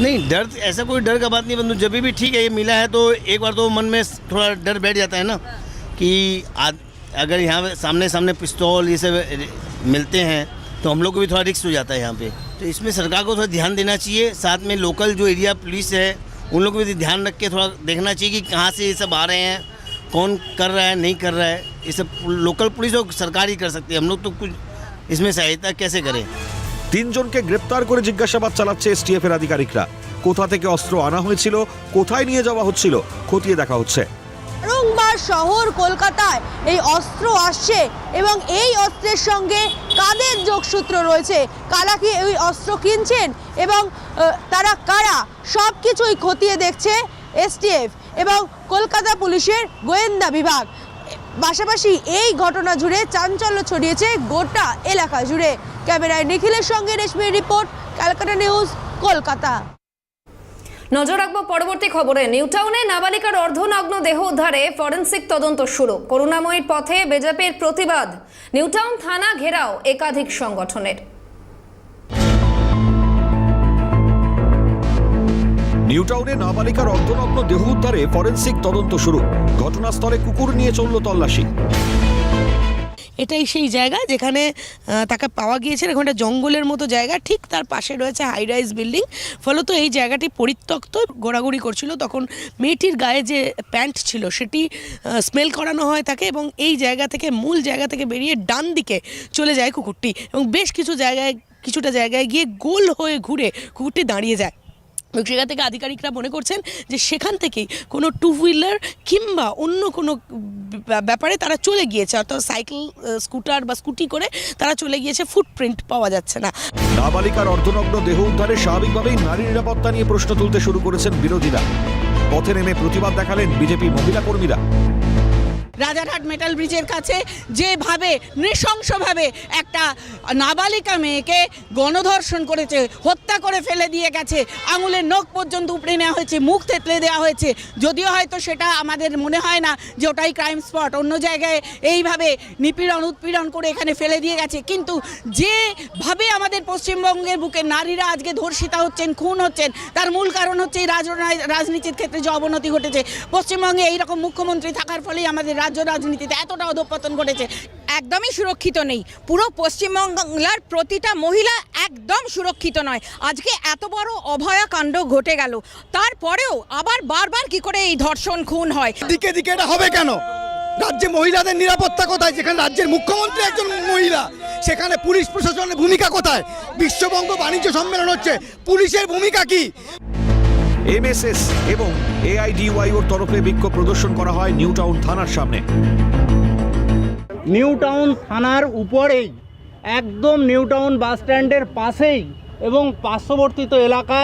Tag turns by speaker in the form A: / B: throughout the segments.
A: नहीं, डर, ऐसा कोई डर का बात नहीं बंधु जब भी ठीक है, ये मिला है तो एक बार तो मन में थोड़ा डर बैठ जाता है ना, कि आज, अगर यहाँ सामने सामने पिस्तौल, ये सब मिलते हैं तो हम लोग को भी थोड़ा रिस्क हो जाता है यहाँ पे। तो इसमें सरकार को थोड़ा ध्यान देना चाहिए, साथ में लोकल जो एरिया पुलिस है, उन लोग को भी ध्यान रख के थोड़ा देखना चाहिए कि कहाँ से ये सब आ रहे हैं, कौन कर रहा है, नहीं कर रहा है, ये सब लोकल पुलिस और सरकार ही कर सकती है, हम लोग तो कुछ इसमें सहायता कैसे करें?
B: তিনজনকে গ্রেপ্তার করে জিজ্ঞাসাবাদ চালাচ্ছে এসটিএফ এর আধিকারিকরা। কোথা থেকে অস্ত্র আনা হয়েছিল, কোথায় নিয়ে যাওয়া হচ্ছিল, খতিয়ে দেখা হচ্ছে।
C: বারংবার শহর কলকাতায় এই অস্ত্র আসছে এবং এই অস্ত্রের সঙ্গে কাদের যোগসূত্র রয়েছে? কারা কি এই অস্ত্র কিনছেন এবং তারা কারা? সব কিছুই খতিয়ে দেখছে এসটিএফ এবং কলকাতা পুলিশের গোয়েন্দা বিভাগ। পাশাপাশি এই ঘটনা জুড়ে চাঞ্চল্য ছড়িয়েছে গোটা এলাকা জুড়ে। ক্যামেরায় নিখিলের সঙ্গে রেশমি রিপোর্ট ক্যালকাটা নিউজ কলকাতা।
D: নজর রাখব পরবর্তী খবরে। নিউটাউনে নাবালিকার অর্ধনগ্ন দেহ উদ্ধারে ফরেনসিক তদন্ত শুরু। করুণাময়ীর পথে বেজাপের প্রতিবাদ। নিউটাউন থানা ঘেরাও একাধিক সংগঠনের।
B: নিউটাউনে নাবালিকার অর্ধনগ্ন দেহ উদ্ধারে ফরেনসিক তদন্ত শুরু। ঘটনাস্থলে কুকুর নিয়ে চলল তল্লাশি।
C: এটাই সেই জায়গা যেখানে তাকে পাওয়া গিয়েছে এখন একটা জঙ্গলের মতো জায়গা। ঠিক তার পাশে রয়েছে হাই রাইজ বিল্ডিং ফলত এই জায়গাটি পরিত্যক্ত গোড়াগুড়ি করছিল। তখন মেয়েটির গায়ে যে প্যান্ট ছিল, সেটি স্মেল করানো হয় তাকে এবং এই জায়গা থেকে, মূল জায়গা থেকে বেরিয়ে ডান দিকে চলে যায় কুকুরটি। এবং বেশ কিছু জায়গায়, কিছুটা জায়গায় গিয়ে গোল হয়ে ঘুরে কুকুরটি দাঁড়িয়ে যায়। এবং সেখান থেকে আধিকারিকরা মনে করছেন যে সেখান থেকেই কোনো টু হুইলার কিংবা অন্য কোনো ব্যাপারে তারা চলে গিয়েছে। অর্থাৎ সাইকেল স্কুটার বা স্কুটি করে তারা চলে গিয়েছে ফুটপ্রিন্ট পাওয়া যাচ্ছে না।
B: নাবালিকার অর্ধনগ্ন দেহ উদ্ধারে স্বাভাবিকভাবেই নারী নিরাপত্তা নিয়ে প্রশ্ন তুলতে শুরু করেছেন বিরোধীরা। পথে নেমে প্রতিবাদ দেখালেন বিজেপি মহিলা কর্মীরা।
E: রাজারহাট মেটাল ব্রিজের কাছে যেভাবে নৃশংসভাবে একটা নাবালিকা মেয়েকে গণধর্ষণ করেছে, হত্যা করে ফেলে দিয়ে গেছে, আঙুলের নখ পর্যন্ত উপড়ে নেওয়া হয়েছে, মুখ থেতলে দেওয়া হয়েছে, যদিও হয়তো সেটা আমাদের মনে হয় না যে ওটাই ক্রাইম স্পট অন্য জায়গায় এইভাবে নিপীড়ন, উৎপীড়ন করে এখানে ফেলে দিয়ে গেছে। কিন্তু যেভাবে আমাদের পশ্চিমবঙ্গের বুকে নারীরা আজকে ধর্ষিতা হচ্ছেন, খুন হচ্ছেন, তার মূল কারণ হচ্ছে এই রাজ- রাজনীতির ক্ষেত্রে যে অবনতি ঘটেছে। পশ্চিমবঙ্গে এইরকম মুখ্যমন্ত্রী থাকার ফলেই আমাদের রাজ্য রাজনীতিতে এতটা অধঃপতন ঘটেছে।
F: একদমই সুরক্ষিত নেই। পুরো পশ্চিমবাংলার প্রতিটা মহিলা একদম সুরক্ষিত নয়। আজকে এত বড় অভয়া কাণ্ড ঘটে গেল। তারপরেও আবার বারবার কি করে এই ধর্ষণ খুন হয়?
G: দিকে দিকে এটা হবে কেন? রাজ্যে মহিলাদের নিরাপত্তা কোথায়? যেখানে রাজ্যের মুখ্যমন্ত্রী একজন মহিলা সেখানে পুলিশ প্রশাসনের ভূমিকা কোথায়? বিশ্ববঙ্গ বাণিজ্য সম্মেলন হচ্ছে পুলিশের ভূমিকা কি?
B: এমএসএস এবং এআইডিওয়াইওর তরফে বিক্ষোভ প্রদর্শন করা হয় নিউ টাউন থানার সামনে।
H: নিউ টাউন থানার উপরেই, একদম নিউ টাউন বাস স্ট্যান্ডের পাশেই এবং পার্শ্ববর্তীত এলাকা,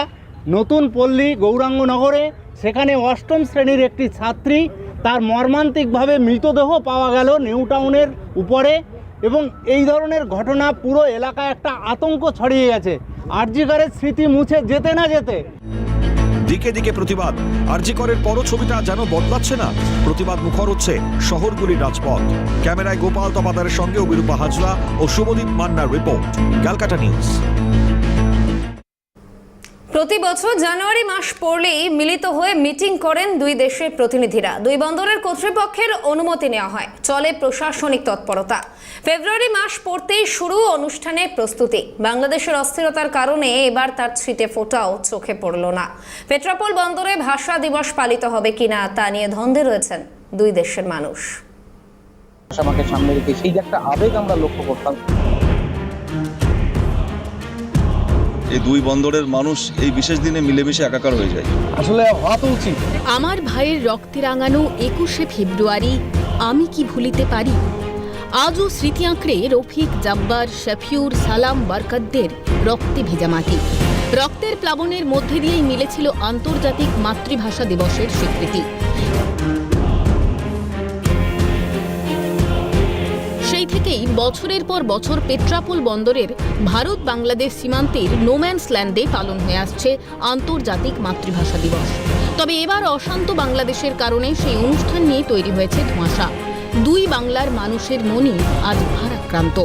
H: নতুন পল্লী গৌরাঙ্গনগরে, সেখানে অষ্টম শ্রেণির একটি ছাত্রী, তার মর্মান্তিকভাবে মৃতদেহ পাওয়া গেল নিউ টাউনের উপরে এবং এই ধরনের ঘটনা পুরো এলাকায় একটা আতঙ্ক ছড়িয়ে গেছে। আরজিকারের স্মৃতি মুছে যেতে না যেতে
B: দিকে দিকে প্রতিবাদ। আরজিকরের পরও ছবিটা যেন বদলাচ্ছে না। প্রতিবাদ মুখর হচ্ছে শহরগুলির রাজপথ। ক্যামেরায় গোপাল তপাদারের সঙ্গে অবিরূপা হাজরা ও শুভদীপ মান্নার রিপোর্ট। ক্যালকাটা নিউজ।
D: প্রতি বছর জানুয়ারি মাস পড়লেই মিলিত হয়ে মিটিং করেন দুই দেশের প্রতিনিধিরা। দুই বন্দরের কর্তৃপক্ষের অনুমতি নেওয়া হয়। চলে প্রশাসনিক তৎপরতা। ফেব্রুয়ারি মাস পড়তেই শুরু অনুষ্ঠানের প্রস্তুতি। বাংলাদেশের অস্থিরতার কারণে এবার তার ছিটে ফোটাও চোখে পড়ল না। পেট্রাপোল বন্দরে ভাষা দিবস পালিত হবে কিনা তা নিয়ে ধন্দে রয়েছেন দুই দেশের মানুষ।
I: আমাকে সামনে রেখে সেই একটা আবেগ আমরা লক্ষ্য করতাম।
J: এই দুই বন্দরের মানুষ এই বিশেষ দিনে মিলেমিশে একাকার হয়ে যায়।
I: আসলে হওয়া তো উচিত।
K: আমার ভাইয়ের রক্তে রাঙানো একুশে ফেব্রুয়ারি আমি কি ভুলিতে পারি? আজও স্মৃতি আঁকড়ে রফিক জাব্বার শফিউর সালাম বারকাতদের রক্তে ভেজা মাটি। রক্তের প্লাবনের মধ্যে দিয়েই মিলেছিল আন্তর্জাতিক মাতৃভাষা দিবসের স্বীকৃতি। বছরের পর বছর পেট্রাপোল বন্দরের ভারত বাংলাদেশ সীমান্তের নোম্যান্স ল্যান্ডে পালন হয়ে আসছে আন্তর্জাতিক মাতৃভাষা দিবস। তবে এবার অশান্ত বাংলাদেশের কারণে সেই অনুষ্ঠান নিয়ে তৈরি হয়েছে ধোঁয়াশা। দুই বাংলার মানুষের মনই আজ ভারাক্রান্ত।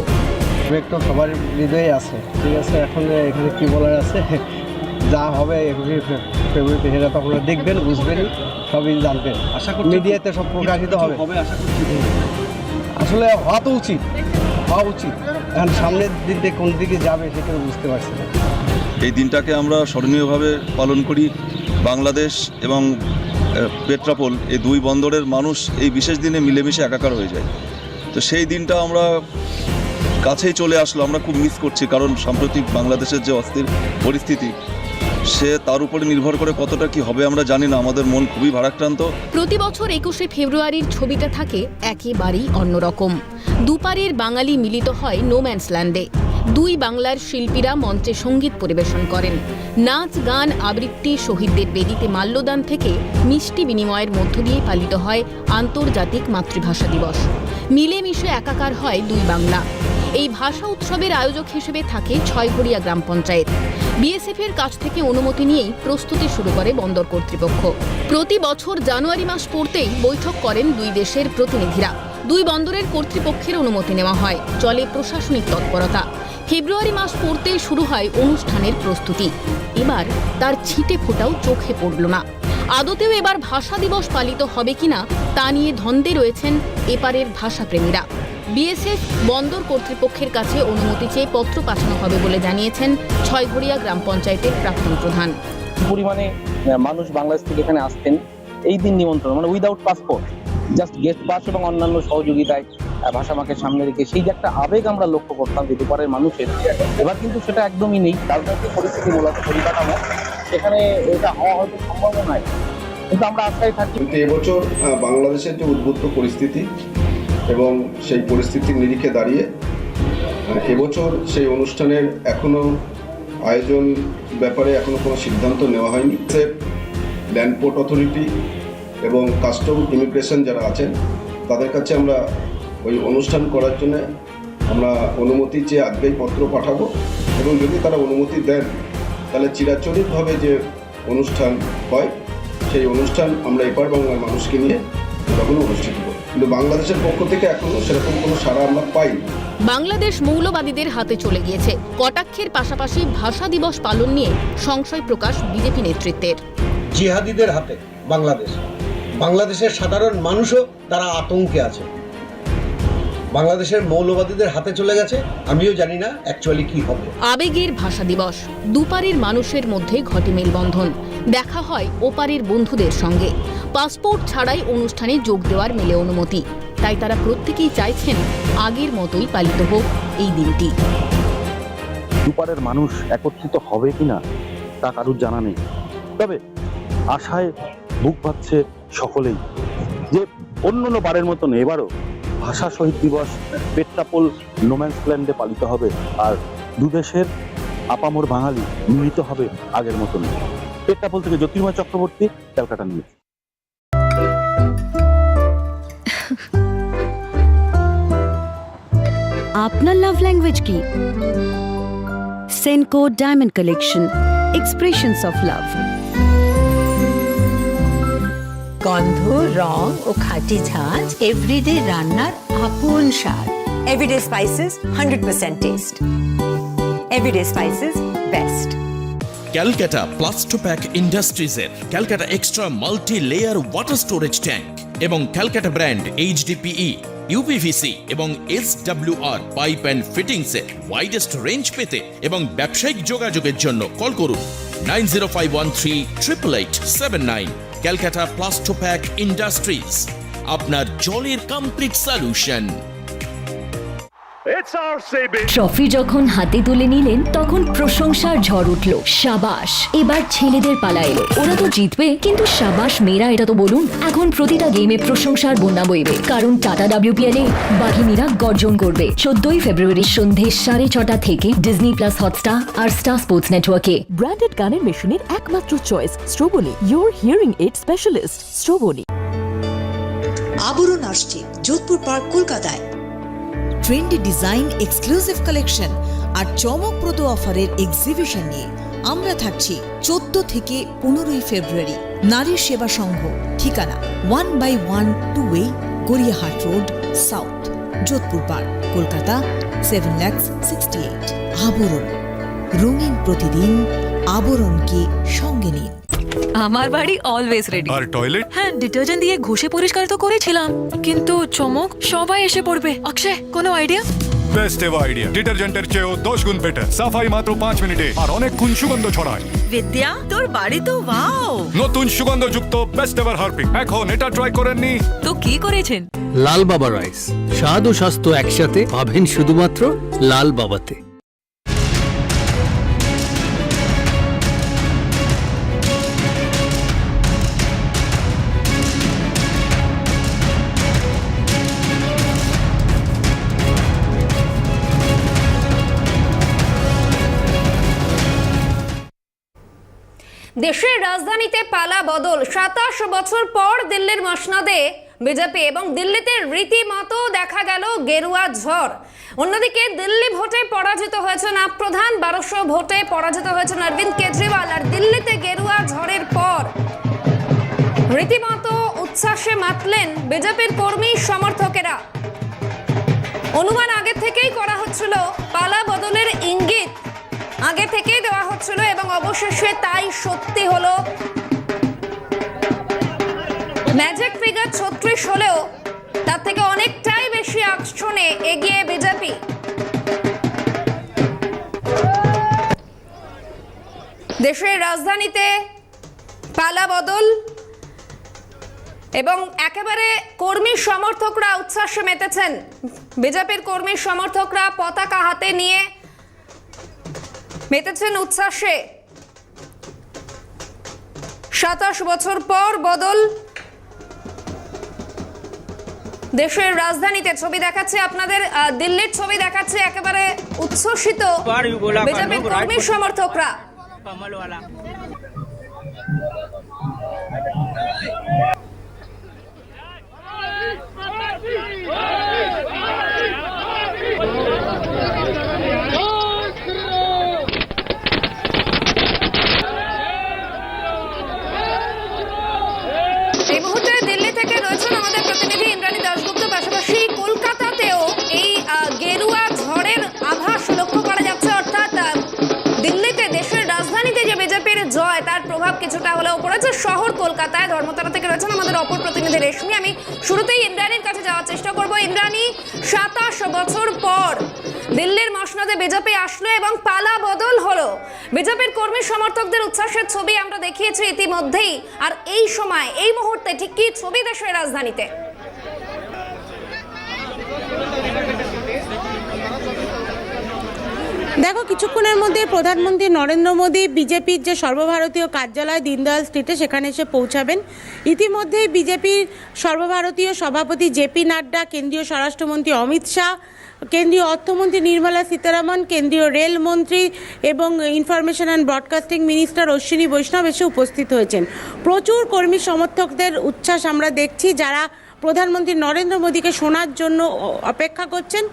H: আবেগ সবার হৃদয়ে আছে ঠিক আছে? এখন এখানে কি বলার আছে?
L: যা হবে ফেব্রুয়ারিতে সেটা তো আপনারা দেখবেন বুঝবেন সবই জানবেন। আশা করি মিডিয়াতে সব প্রকাশিত হবে আশা করছি। আসলে হওয়া তো উচিত। হওয়া উচিত। এখন সামনের দিয়ে কোন দিকে যাবে সেটা বুঝতে পারছি না।
H: এই দিনটাকে আমরা স্মরণীয়ভাবে পালন করি। বাংলাদেশ এবং পেট্রাপোল, এই দুই বন্দরের মানুষ এই বিশেষ দিনে মিলেমিশে একাকার হয়ে যায়। তো সেই দিনটা আমরা কাছেই চলে আসলো। আমরা খুব মিস করছি কারণ সাম্প্রতিক বাংলাদেশের যে অস্থির পরিস্থিতি সে তার উপরে নির্ভর করে কতটা কি হবে আমরা জানি না, আমাদের মন খুবই ভারাক্রান্ত।
K: প্রতি বছর একুশে ফেব্রুয়ারির ছবিটা থাকে একেবারেই অন্যরকম। দুপারের বাঙালি মিলিত হয় নোম্যান্স ল্যান্ডে দুই বাংলার শিল্পীরা মঞ্চে সংগীত পরিবেশন করেন। নাচ, গান, আবৃত্তি শহীদদের বেদিতে মাল্যদান থেকে মিষ্টি বিনিময়ের মধ্য দিয়ে পালিত হয় আন্তর্জাতিক মাতৃভাষা দিবস। মিলেমিশে একাকার হয় দুই বাংলা। এই ভাষা উৎসবের আয়োজক হিসেবে থাকে ছয়ঘড়িয়া গ্রাম পঞ্চায়েত। বিএসএফ এর কাছ থেকে অনুমতি নিয়েই প্রস্তুতি শুরু করে বন্দর কর্তৃপক্ষ। প্রতি বছর জানুয়ারি মাস পড়তেই বৈঠক করেন দুই দেশের প্রতিনিধিরা। দুই বন্দরের কর্তৃপক্ষের অনুমতি নেওয়া হয়। চলে প্রশাসনিক তৎপরতা। ফেব্রুয়ারি মাস পড়তেই শুরু হয় অনুষ্ঠানের প্রস্তুতি। এবার তার ছিটে ফোটাও চোখে পড়ল না। আদতেও এবার ভাষা দিবস পালিত হবে কিনা তা নিয়ে ধন্দে রয়েছেন এপারের ভাষাপ্রেমীরা। বিএসএফ বন্দর কর্তৃপক্ষের কাছে অনুমতি চেয়ে পত্র পাঠানো হবে বলে জানিয়েছেন ছয়ঘড়িয়া গ্রাম পঞ্চায়েতের প্রাক্তন প্রধান।
I: পরিমাণে মানুষ বাংলাদেশ থেকে এখানে আসতেন। এই দিন নিমন্ত্রণ মানে without passport just guest pass এবং অন্যান্য সহযোগিতায় আহ, ভাষা মাকে সামনে রেখে সেই যে একটা আবেগ আমরা লক্ষ্য করতাম যে দুপারের মানুষের এবার কিন্তু সেটা একদমই নেই। রাজনৈতিক পরিস্থিতি মূলত পরিকাঠামো। সেখানে এটা হওয়া হয়তো সম্ভব নয়। কিন্তু আমরা আশায় থাকি।
M: কিন্তু এবছর বাংলাদেশের যে উদ্বুদ্ধ পরিস্থিতি এবং সেই পরিস্থিতির নিরিখে দাঁড়িয়ে আহ, এবছর সেই অনুষ্ঠানের এখনও আয়োজন ব্যাপারে এখনও কোনো সিদ্ধান্ত নেওয়া হয়নি। ল্যান্ড পোর্ট অথরিটি এবং কাস্টম ইমিগ্রেশন যারা আছেন তাদের কাছে আমরা ওই অনুষ্ঠান করার জন্য আমরা অনুমতি চেয়ে আজকেই পত্র পাঠাবো এবং যদি তারা অনুমতি দেন তাহলে চিরাচরিতভাবে যে অনুষ্ঠান হয় সেই অনুষ্ঠান আমরা এপার বাংলার মানুষকে নিয়ে তখন অনুষ্ঠিত কিন্তু বাংলাদেশের পক্ষ থেকে এখনও সেরকম কোনো সাড়া আমরা পাইনি।
K: বাংলাদেশ মৌলবাদীদের হাতে চলে গিয়েছে। কটাক্ষের পাশাপাশি ভাষা দিবস পালন নিয়ে সংশয় প্রকাশ বিজেপি নেতৃত্বের।
L: জিহাদিদের হাতে বাংলাদেশ। বাংলাদেশের সাধারণ মানুষও তারা আতঙ্কে আছে। বাংলাদেশের মৌলবাদীদের হাতে চলে গেছে আমিও জানি না অ্যাকচুয়ালি কি হবে।
K: আবেগের ভাষা দিবস দুপারের মানুষের মধ্যে ঘটে মেলবন্ধন। দেখা হয় ওপারের বন্ধুদের সঙ্গে। পাসপোর্ট ছাড়াই অনুষ্ঠানে যোগ দেওয়ার মেলে অনুমতি। তাই তারা প্রত্যেকেই চাইছেন আগের মতোই পালিত হোক এই দিনটি।
I: দুপারের মানুষ একত্রিত হবে কিনা, তা কারুর জানা নেই। তবে আশায় বুক পাচ্ছে সকলেই যে অন্য অন্য বারের মতন এবারও ভাষা শহীদ দিবস পেট্রাপোল নোম্যান্সল্যান্ডে পালিত হবে আর দুদেশের আপামর বাঙালি মিলিত হবে আগের মতন পেট্রাপোল থেকে জ্যোতির্ময় চক্রবর্তী, ক্যালকাটা নিউজ।
N: আপনার লাভ ল্যাঙ্গুয়েজ কি? Senco diamond collection expressions of love
O: গন্ধ রং ও খাঁটি ঝাঁজ এভরিডে রান্নার আপন স্বাদ।
N: Everyday spices hundred percent taste everyday spices best
P: Calcutta Plastopack ইন্ডাস্ট্রিজের Calcutta extra multi layer water storage tank এবং ক্যালকাটা ব্র্যান্ড এইচডিপিই ইউপিভিসি এবং এস আর পাইপ অ্যান্ড ফিটিংসের ওয়াইডেস্ট রেঞ্জ পেতে এবং ব্যবসায়িক যোগাযোগের জন্য কল করুন nine zero five one three triple eight seven nine Calcutta Plastopack industries আপনার জলের কমপ্লিট সলিউশন
N: ট্রফি যখন হাতে তুলে নিলেন তখন প্রশংসার ঝড় উঠল। সাবাস এবার ছেলেদের পালা এলো। ওরা তো জিতবে কিন্তু সাবাস মেয়েরা এটা তো বলুন এখন প্রতিটা গেমে প্রশংসার বন্যা বইবে। কারণ টাটা ডাব্লিউপিএল এ বাঘিনীরা গর্জন করবে। চোদ্দই ফেব্রুয়ারি সন্ধে সাড়ে ছটা থেকে ডিজনি প্লাস হটস্টার আর স্টার স্পোর্টস নেটওয়ার্কে
O: ব্র্যান্ডেড গানের মেশিনের একমাত্র choice Strobony your hearing aid specialist Strobony
N: Abaran আসছে যোধপুর পার্ক কলকাতায়। ট্রেন্ডি ডিজাইন এক্সক্লুসিভ কালেকশন আর চমকপ্রদ অফারের এক্সিবিশন নিয়ে আমরা থাকছি চোদ্দ থেকে পনেরোই ফেব্রুয়ারি নারী সেবা সংঘ, ঠিকানা one by one two way Gariahat road south Jodhpur park Kolkata seven lakh sixty eight Abaran, রঙিন প্রতিদিন, আবরণকে সঙ্গে নিন।
O: আমার বাড়ি অলওয়েজ রেডি
Q: আর টয়লেট
O: হ্যাঁ ডিটারজেন্ট দিয়ে ঘষে পরিষ্কার তো করেছিলাম কিন্তু চমক সবাই এসে পড়বে। অক্ষয় কোনো আইডিয়া
Q: বেস্ট এভার আইডিয়া ডিটারজেন্টের চেয়েও দশ গুণ বেটার সাফাই মাত্র পাঁচ মিনিটে আর অনেক গুণ সুগন্ধ ছড়ায়।
O: বিদ্যা তোর বাড়ি তো ওয়াও
Q: নতুন সুগন্ধযুক্ত বেস্ট এভার হারপিক। এখন এটা ট্রাই করেননি।
O: তো কি করেছেন?
A: লাল বাবা রাইস স্বাদ ও স্বাস্থ্য একসাথে পাবেন শুধুমাত্র লাল বাবাতে।
D: দেশের রাজধানীতে পালা বদল। সাতাশ বছর পর দিল্লির মসনদে বিজেপি এবং দিল্লিতে রীতিমতো দেখা গেল গেরুয়া ঝড়। অন্যদিকে দিল্লি ভোটে পরাজিত হয়েছেন আপ প্রধান, বারোশো ভোটে পরাজিত হয়েছেন অরবিন্দ কেজরিওয়াল। আর দিল্লিতে গেরুয়া ঝড়ের পর রীতিমতো উচ্ছ্বাসে মাতলেন বিজেপির কর্মী সমর্থকেরা। অনুমান আগে থেকেই করা হচ্ছিল অবশেষে তাই সত্যি হলো। ম্যাজিক ফিগার ছত্রিশ হলেও তার থেকে অনেকটাই বেশি আসনে এগিয়ে বিজেপি। দেশের রাজধানীতে পালা বদল এবং একেবারে কর্মী সমর্থকরা উচ্ছ্বাসে মেতেছেন। বিজেপির কর্মী সমর্থকরা পতাকা হাতে নিয়ে মেতেছেন উচ্ছ্বাসে। সাতাশ বছর পর বদল। দেশের রাজধানীতে ছবি দেখাচ্ছে আপনাদের আহ, দিল্লির ছবি দেখাচ্ছে একেবারে উচ্ছ্বসিত। বিজেপির কর্মী সমর্থকরা। প্রতিনিধি ইন্দ্রাণী দাশগুপ্ত পাশাপাশি কলকাতাতেও এই গেরুয়া ঝড়ের আভাস লক্ষ্য করা যাচ্ছে। অর্থাৎ দিল্লিতে দেশের রাজধানীতে যে বিজেপির জয়, তার প্রভাব কিছুটা হলেও পড়েছে। শহর কলকাতায় ধর্মতলা থেকে রয়েছেন আমাদের অপর প্রতিনিধি রেশমি। আমি শুরুতেই ইন্দ্রাণীর কাছে যাওয়ার চেষ্টা করব। ইন্দ্রাণী, সাতাশ বছর পর দিল্লির মসনদে বিজেপি আসলো এবং পালা বদল হলো। বিজেপির কর্মী সমর্থকদের উচ্ছ্বাসের ছবি আমরা দেখিয়েছি ইতিমধ্যেই। আর এই সময়, এই মুহূর্তে ঠিক কি ছবি দেশের রাজধানীতে?
R: দেখো, কিছুক্ষণের মধ্যে প্রধানমন্ত্রী নরেন্দ্র মোদী, বিজেপির যে সর্বভারতীয় কার্যালয় দীনদয়াল স্ট্রিটে সেখানে এসে পৌঁছাবেন। ইতিমধ্যেই বিজেপির সর্বভারতীয় সভাপতি জেপি নাড্ডা, কেন্দ্রীয় স্বরাষ্ট্রমন্ত্রী অমিত শাহ, কেন্দ্রীয় অর্থমন্ত্রী নির্মলা সীতারামন, কেন্দ্রীয় রেলমন্ত্রী এবং information and broadcasting minister Ashwini Vaishnaw এসে উপস্থিত হয়েছেন। প্রচুর কর্মী সমর্থকদের উচ্ছ্বাস আমরা দেখছি, যারা প্রধানমন্ত্রী নরেন্দ্র মোদীকে শোনার জন্য অপেক্ষা করছেন।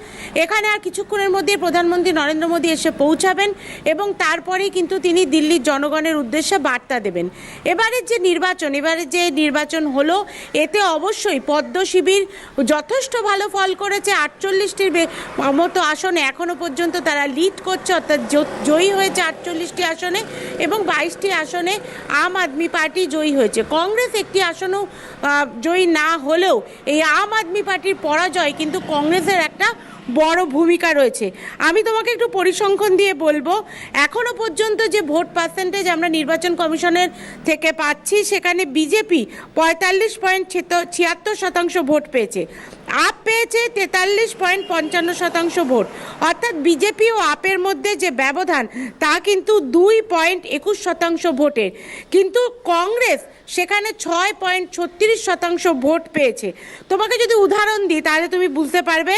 R: এখানে আর কিছুক্ষণের মধ্যে প্রধানমন্ত্রী নরেন্দ্র মোদী এসে পৌঁছাবেন এবং তারপরেই কিন্তু তিনি দিল্লির জনগণের উদ্দেশ্যে বার্তা দেবেন। এবারের যে নির্বাচন এবারে যে নির্বাচন হলো, এতে অবশ্যই পদ্ম শিবির যথেষ্ট ভালো ফল করেছে। আটচল্লিশটির মতো আসনে এখনও পর্যন্ত তারা লিড করছে, অর্থাৎ জয়ী হয়েছে আটচল্লিশটি আসনে এবং বাইশটি আসনে আম আদমি পার্টি জয়ী হয়েছে। কংগ্রেস একটি আসনও জয়ী না হলেও এই আম আদমি পার্টির পরাজয় কিন্তু কংগ্রেসের একটা বড় ভূমিকা রয়েছে। আমি তোমাকে একটু পরিসংখ্যান দিয়ে বলব, এখনও পর্যন্ত যে ভোট পার্সেন্টেজ আমরা নির্বাচন কমিশনের থেকে পাচ্ছি, সেখানে বিজেপি পঁয়তাল্লিশ পয়েন্ট ছিয়াত্তর শতাংশ ভোট পেয়েছে। আপ পেয়েছে তেতাল্লিশ পয়েন্ট পঞ্চান্ন শতাংশ ভোট। অর্থাৎ বিজেপি ও আপের মধ্যে যে ব্যবধান, তা কিন্তু দুই পয়েন্ট একুশ শতাংশ ভোটের। কিন্তু কংগ্রেস সেখানে ছয় পয়েন্ট ছত্রিশ শতাংশ ভোট পেয়েছে। তোমাকে যদি উদাহরণ দিই, তাহলে তুমি বুঝতে পারবে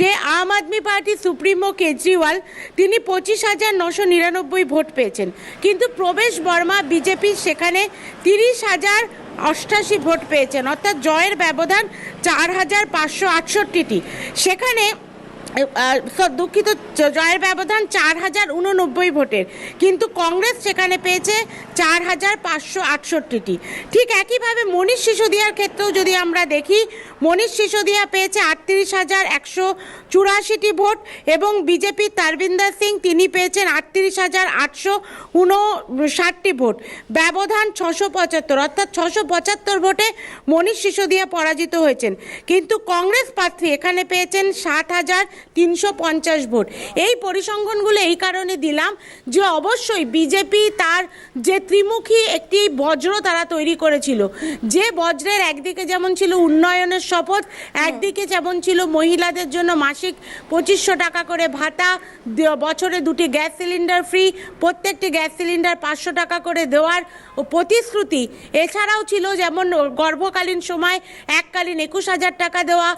R: যে আম আদমি পার্টি সুপ্রিমো কেজরিওয়াল, তিনি পঁচিশ হাজার নশো নিরানব্বই ভোট পেয়েছেন। কিন্তু প্রবেশ বর্মা বিজেপি সেখানে তিরিশ হাজার অষ্টাশি ভোট পেয়েছেন। অর্থাৎ জয়ের ব্যবধান চার হাজার পাঁচশো আটষট্টিটি। সেখানে দুঃখিত জয়ের ব্যবধান চার হাজার উননব্বই ভোটের। কিন্তু কংগ্রেস সেখানে পেয়েছে চার হাজার পাঁচশো আটষট্টিটি। ঠিক একইভাবে মনীষ সিসোদিয়ার ক্ষেত্রেও যদি আমরা দেখি, মনীষ সিসোদিয়া পেয়েছে আটত্রিশ হাজার একশো চুরাশিটি ভোট এবং বিজেপির তারবিন্দার সিং তিনি পেয়েছেন আটত্রিশ হাজার আটশো উনষাটটি ভোট। ব্যবধান ছশো পঁচাত্তর, অর্থাৎ ছশো পঁচাত্তর ভোটে মনীষ সিসোদিয়া পরাজিত হয়েছেন। কিন্তু কংগ্রেস প্রার্থী এখানে পেয়েছেন ষাট হাজার তিনশো পঞ্চাশ ভোট। এই পরিসংখ্যানগুলো এই কারণে দিলাম যে অবশ্যই বিজেপি তার যে ত্রিমুখী একটি বজ্র তারা তৈরি করেছিল। যে বজ্রের একদিকে যেমন ছিল উন্নয়নের শপথ একদিকে যেমন ছিল মহিলাদের জন্য মাসিক পঁচিশশো টাকা করে ভাতা বছরে দুটি গ্যাস সিলিন্ডার ফ্রি প্রত্যেকটি গ্যাস সিলিন্ডার পাঁচশো টাকা করে দেওয়ার প্রতিশ্রুতি। এছাড়াও ছিল যেমন গর্ভকালীন সময় এককালীন একুশ হাজার টাকা দেওয়া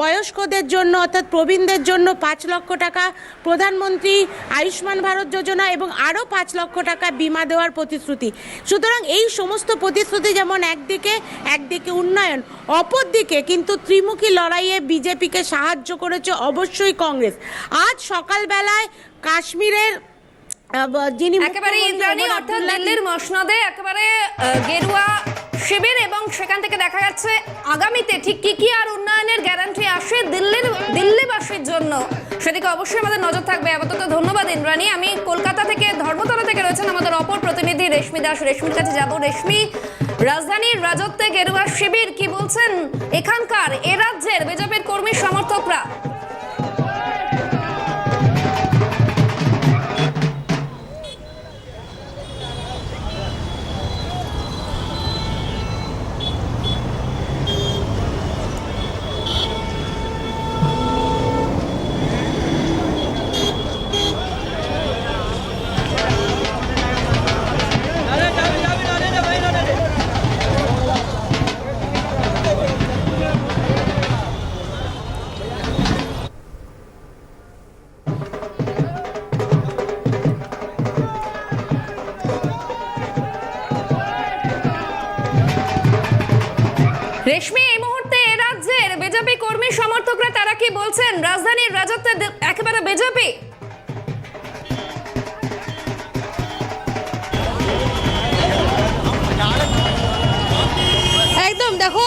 R: বয়স্কদের জন্য অর্থাৎ প্রবীণদের জন্য পাঁচ লক্ষ টাকা প্রধানমন্ত্রী আয়ুষ্মান ভারত যোজনা এবং আরও পাঁচ লক্ষ টাকা বিমা দেওয়ার প্রতিশ্রুতি। সুতরাং এই সমস্ত প্রতিশ্রুতি যেমন একদিকে একদিকে উন্নয়ন অপরদিকে কিন্তু ত্রিমুখী লড়াইয়ে বিজেপিকে সাহায্য করেছে অবশ্যই কংগ্রেস। আজ সকালবেলায় কাশ্মীরের যিনি
D: একেবারে ইন্দ্রাণী অর্থাৎ দিল্লির মসনদে একেবারে গেরুয়া শিবির এবং সেখান থেকে দেখা যাচ্ছে আগামীতে ঠিক কি কি আর উন্নয়নের গ্যারান্টি আসে দিল্লির দিল্লিবাসীর জন্য? সেদিকে অবশ্যই আমাদের নজর থাকবে। আপাতত ধন্যবাদ, ইন্দ্রাণী। আমি কলকাতা থেকে ধর্মতলা থেকে রয়েছেন আমাদের অপর প্রতিনিধি রেশমি দাস। রেশমির কাছে যাব। রেশমি, রাজধানীর রাজত্বে গেরুয়া শিবির কি বলছেন? এখানকার এ রাজ্যের বিজেপির কর্মী সমর্থকরা? রেশমি, এই মুহূর্তে এ রাজ্যের বিজেপি কর্মী সমর্থকরা, তারা কি বলছেন? রাজধানীর রাজত্বে একেবারে বিজেপি?
O: একদম, দেখো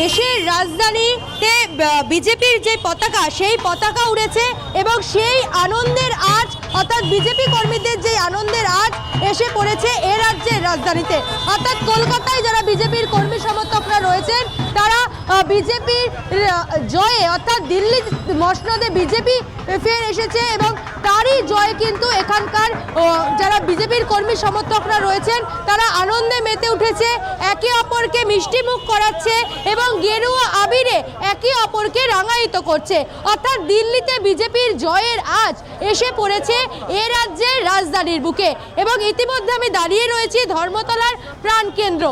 O: দেশের রাজধানীতে বিজেপির যে পতাকা, সেই পতাকা উড়েছে এবং সেই আনন্দের আজ অর্থাৎ বিজেপি কর্মীদের যে আনন্দের আজ এসে পড়েছে এ রাজ্যের রাজধানীতে। অর্থাৎ কলকাতায় যারা বিজেপির কর্মী সমর্থকরা রয়েছেন, তারা বিজেপির জয়ে অর্থাৎ দিল্লি মসনদে বিজেপি ফের এসেছে এবং তারই জয় কিন্তু এখানকার যারা বিজেপির কর্মী সমর্থকরা রয়েছেন, তারা আনন্দে মেতে উঠেছে। একে অপরকে মিষ্টি মুখ করাচ্ছে এবং গেরুয়া আবিরে একে অপরকে রাঙায়িত করছে। অর্থাৎ দিল্লিতে বিজেপির জয়ের আজ এসে পড়েছে এ রাজ্যের রাজধানীর বুকে এবং ইতিমধ্যে আমি দাঁড়িয়ে রয়েছি ধর্মতলার প্রাণকেন্দ্র।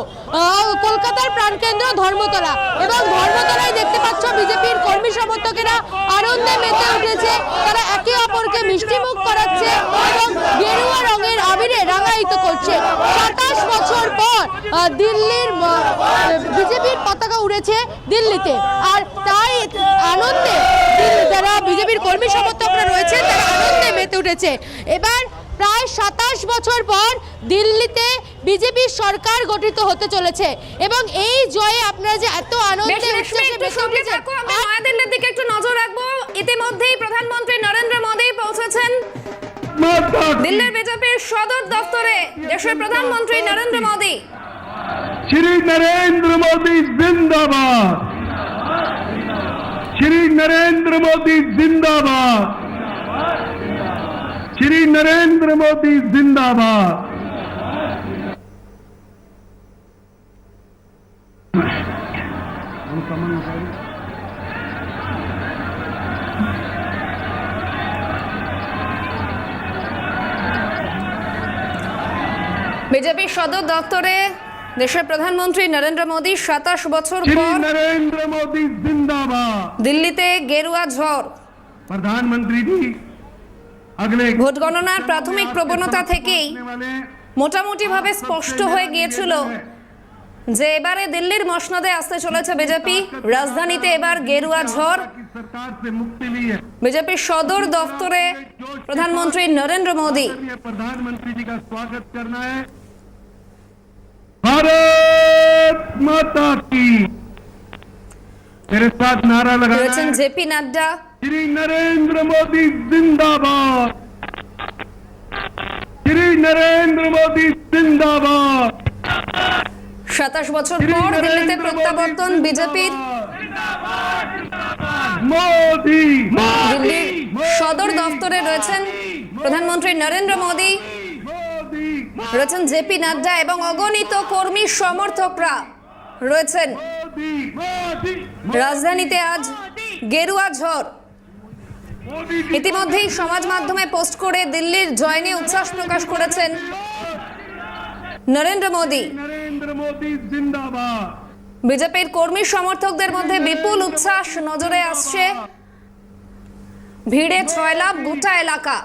O: কলকাতার প্রাণকেন্দ্র ধর্মতলা এবং ধর্মতলায় দেখতে পাচ্ছ বিজেপির কর্মী সমর্থকেরা আনন্দে মেতে উঠেছে। তারা একে অপরকে মিষ্টিমুখ করাচ্ছে এবং গেরুয়া রঙের আবিরে রাঙায়িত করছে। সাতাশ বছর পর দিল্লির বিজেপির পতাকা উড়েছে দিল্লিতে। আর তাই আনন্দে যারা বিজেপির কর্মী সমর্থকরা রয়েছে তারা আনন্দে মেতে উঠেছে। এবার প্রায় সাতাশ বছর পর দিল্লিতে বিজেপির সরকার গঠিত হতে চলেছে। এবং এই জয়ে আপনারা যে এত আনন্দে
D: দিকে একটু নজর রাখব। ইতিমধ্যেই প্রধানমন্ত্রী নরেন্দ্র মোদী পৌঁছেছেন দিল্লির বিজেপির সদর দপ্তরে দেশের প্রধানমন্ত্রী নরেন্দ্র মোদী।
L: শ্রী নরেন্দ্র মোদী জিন্দাবাদ। শ্রী নরেন্দ্র মোদী জিন্দাবাদ। শ্রী নরেন্দ্র মোদী জিন্দাবাদ।
D: বিজেপি সদর দপ্তরে দেশের প্রধানমন্ত্রী নরেন্দ্র মোদী সাতাশ বছর পর
L: নরেন্দ্র মোদী জিন্দাবাদ।
D: দিল্লিতে গেরুয়া ঝড়।
L: প্রধানমন্ত্রী
D: ভোট গণনার প্রাথমিক প্রবণতা থেকেই মোটামুটিভাবে স্পষ্ট হয়ে গিয়েছিল যে এবারে দিল্লির মসনদে আসতে চলেছে বিজেপি রাজধানীতে এবার গেরুয়া ঝড়। বিজেপির সদর দফতরে প্রধানমন্ত্রী নরেন্দ্র মোদী।
L: প্রধানমন্ত্রী जी का स्वागत करना है भारत माता की मेरे साथ नारा लगाना
D: রয়েছেন
L: है
D: জেপি নাড্ডা
L: श्री नरेंद्र मोदी जिंदाबाद श्री नरेंद्र मोदी जिंदाबाद
D: সাতাশ বছর পর দিল্লিতে প্রত্যাবর্তন বিজেপির
L: मोदी
D: দিল্লির সদর দফতরে রয়েছেন প্রধানমন্ত্রী নরেন্দ্র মোদী রয়েছেন জেপি নাড্ডা এবং অগণিত কর্মী সমর্থকরা রয়েছেন। রাজধানীতে আজ গেরুয়া ঝড়। ইতিমধ্যেই সমাজ মাধ্যমে পোস্ট করে দিল্লির জয় নিয়ে উচ্ছ্বাস প্রকাশ করেছেন নরেন্দ্র মোদী। বিজেপির কর্মী সমর্থকদের মধ্যে বিপুল উচ্ছ্বাস নজরে আসছে। ভিড়ে ছয় লাভ গোটা এলাকা।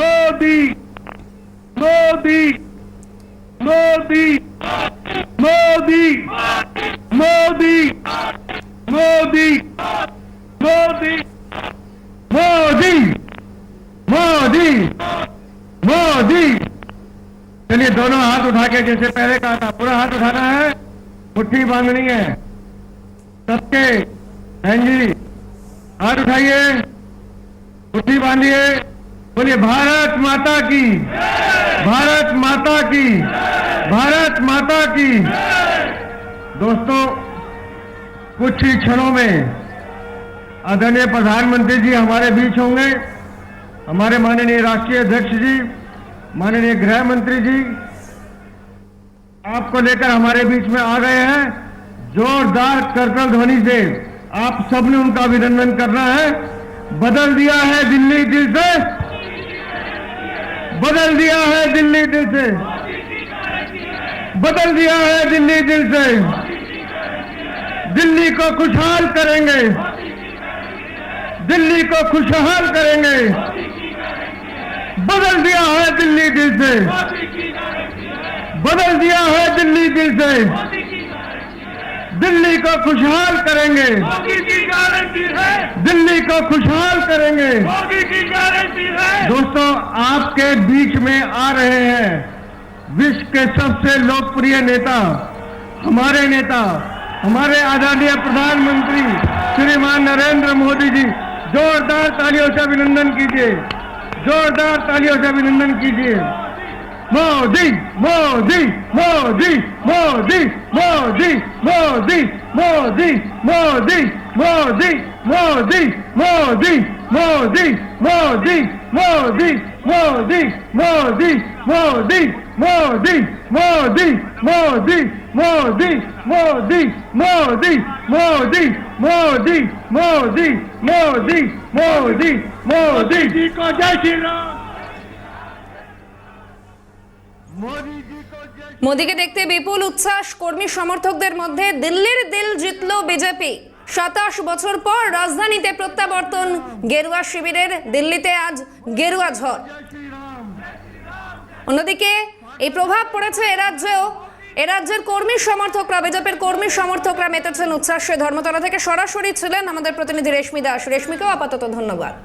L: मोदी मोदी मोदी मोदी मोदी मोदी मोदी मोदी मोदी मोदी। चलिए दोनों हाथ उठा के जैसे पहले कहा था, पूरा हाथ उठाना है, मुट्ठी बांधनी है। सबके, बहन जी, हाथ उठाइए, मुट्ठी बांधिए। बोलिए, भारत माता की। भारत माता की। भारत माता की। दोस्तों, कुछ ही क्षणों में आदरणीय प्रधानमंत्री जी हमारे बीच होंगे। हमारे माननीय राष्ट्रीय अध्यक्ष जी, माननीय गृह मंत्री जी, आपको लेकर हमारे बीच में आ गए हैं। जोरदार करकल ध्वनि से आप सबने उनका अभिनंदन करना है। बदल दिया है दिल्ली दिल से। बदल दिया है दिल्ली दिल से। बदल दिया है दिल्ली दिल से। दिल्ली को खुशहाल करेंगे। दिल्ली को खुशहाल करेंगे। बदल दिया है दिल्ली दिल से। बदल दिया है दिल्ली दिल से। दिल्ली को खुशहाल करेंगे। दिल्ली को खुशहाल करेंगे। दोस्तों आपके बीच में आ रहे हैं विश्व के सबसे लोकप्रिय नेता हमारे नेता हमारे आदरणीय प्रधानमंत्री श्रीमान नरेंद्र मोदी जी जोरदार तालियों से अभिनंदन कीजिए जोरदार तालियों से अभिनंदन कीजिए मोदी मोदी मोदी मोदी मोदी मोदी मोदी मोदी मोदी मोदी मोदी मोदी मोदी মোদি মোদি মোদি মোদি মোদি মোদি
D: মোদিকে দেখতে বিপুল উচ্ছ্বাস কর্মী সমর্থকদের মধ্যে দিল্লির দিল জিতল বিজেপি সাতাশ বছর পর রাজধানীতে প্রত্যাবর্তন গেরুয়া শিবিরের দিল্লিতে আজ গেরুয়া ঝড়। অন্যদিকে এই প্রভাব পড়েছে এরাজ্যেও এরাজ্যের কর্মী সমর্থকরা, বিজেপির কর্মী সমর্থকরা মেতেছেন উচ্ছ্বাসে। ধর্মতলা থেকে সরাসরি ছিলেন আমাদের প্রতিনিধি রেশমি দাস। রেশমিকেও আপাতত ধন্যবাদ।